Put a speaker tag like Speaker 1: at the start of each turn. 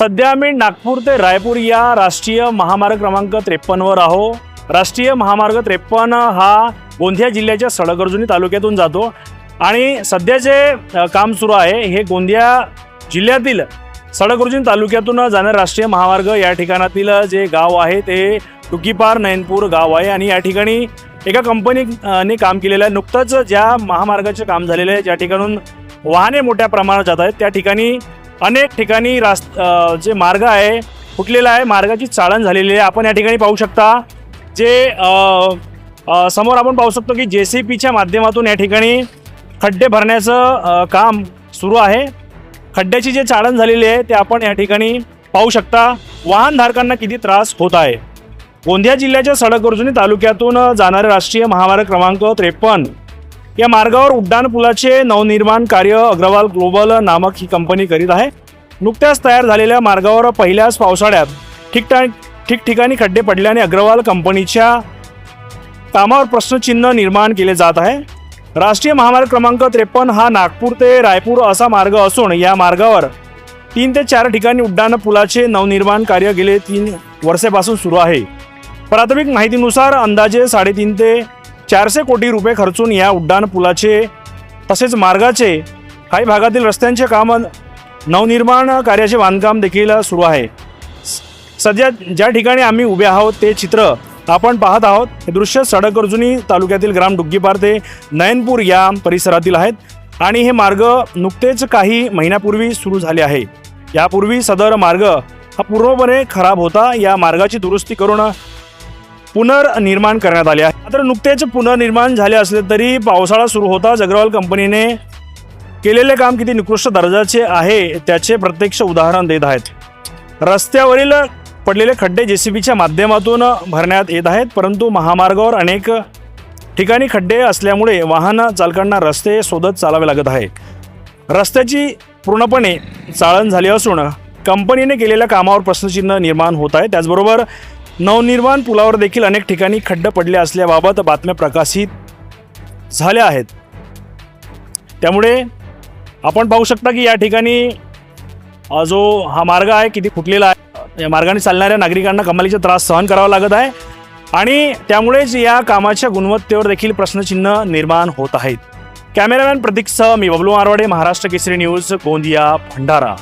Speaker 1: सध्या आम्ही नागपूर ते रायपूर या राष्ट्रीय महामार्ग क्रमांक त्रेपन्नवर आहो. राष्ट्रीय महामार्ग त्रेपन्न हा गोंदिया जिल्ह्याच्या सडगर्जुनी तालुक्यातून जातो. आणि सध्या जे काम सुरू आहे हे गोंदिया जिल्ह्यातील सडगर्जुनी तालुक्यातून जाणारे राष्ट्रीय महामार्ग या ठिकाणातील जे गाव आहे ते टुकीपार नयनपूर गाव आहे. आणि या ठिकाणी एका कंपनीने काम केलेलं आहे. नुकतंच ज्या महामार्गाचे काम झालेलं आहे ज्या ठिकाणून वाहने मोठ्या प्रमाणात जात आहेत त्या ठिकाणी अनेक ठिकाणी रास जे मार्ग आहे फुटलेला आहे मार्गाची चाळण झालेली आहे. आपण या ठिकाणी पाहू शकता जे समोर आपण पाहू शकतो की जे सी पीच्या माध्यमातून या ठिकाणी खड्डे भरण्याचं काम सुरू आहे. खड्ड्याची जे चाळण झालेली आहे ते आपण या ठिकाणी पाहू शकता. वाहनधारकांना किती त्रास होत आहे. गोंदिया जिल्ह्याच्या सडक तालुक्यातून जाणारे राष्ट्रीय महामार्ग क्रमांक त्रेपन्न. या मार्गावर उड्डाण पुलाचे नवनिर्माण कार्य अग्रवाल ग्लोबल नामक ही कंपनी करीत आहे. नुकत्याच तयार झालेल्या मार्गावर पहिल्याच पावसाळ्यात ठिकठा ठिकठिकाणी खड्डे पडल्याने अग्रवाल कंपनीच्या कामावर प्रश्नचिन्ह निर्माण केले जात आहे. राष्ट्रीय महामार्ग क्रमांक त्रेपन्न हा नागपूर ते रायपूर असा मार्ग असून या मार्गावर तीन ते चार ठिकाणी उड्डाण पुलाचे नवनिर्माण कार्य गेले तीन वर्षापासून सुरू आहे. प्राथमिक माहितीनुसार अंदाजे साडेतीन ते चारशे कोटी रुपये खर्चून या उड्डाण पुलाचे तसेच मार्गाचे काही भागातील रस्त्यांचे काम नवनिर्माण कार्याचे बांधकाम देखील सुरू आहे. स- सध्या ज्या ठिकाणी आम्ही उभे आहोत ते चित्र आपण पाहत आहोत. हे दृश्य सडकर्जुनी तालुक्यातील ग्राम डुग्गीपार ते नयनपूर या परिसरातील आहेत. आणि हे मार्ग नुकतेच काही महिन्यापूर्वी सुरू झाले आहे. यापूर्वी सदर मार्ग हा पूर्णपणे खराब होता. या मार्गाची दुरुस्ती करून पुनर्निर्माण करण्यात आले आहे. मात्र नुकतेच पुनर्निर्माण झाले असले तरी पावसाळा सुरू होताच अग्रवाल कंपनीने केलेले काम किती निकृष्ट दर्जाचे आहे त्याचे प्रत्यक्ष उदाहरण देत आहेत. रस्त्यावरील पडलेले खड्डे जे सी बीच्या माध्यमातून भरण्यात येत आहेत परंतु महामार्गावर अनेक ठिकाणी खड्डे असल्यामुळे वाहन चालकांना रस्ते शोधत चालावे लागत आहे. रस्त्याची पूर्णपणे चाळण झाली असून कंपनीने केलेल्या कामावर प्रश्नचिन्ह निर्माण होत आहे. त्याचबरोबर नवनिर्माण पुलावर देखील अनेक ठिकाणी खड्ड पडले असल्याबाबत बातम्या प्रकाशित झाल्या आहेत. त्यामुळे आपण पाहू शकता की या ठिकाणी जो हा मार्ग आहे किती फुटलेला आहे या मार्गाने चालणाऱ्या नागरिकांना कमालीचा त्रास सहन करावा लागत आहे आणि त्यामुळेच या कामाच्या गुणवत्तेवर देखील प्रश्नचिन्ह निर्माण होत आहेत. कॅमेरामॅन प्रतीकसह मी बबलू मारवाडे महाराष्ट्र केसरी न्यूज गोंदिया भंडारा.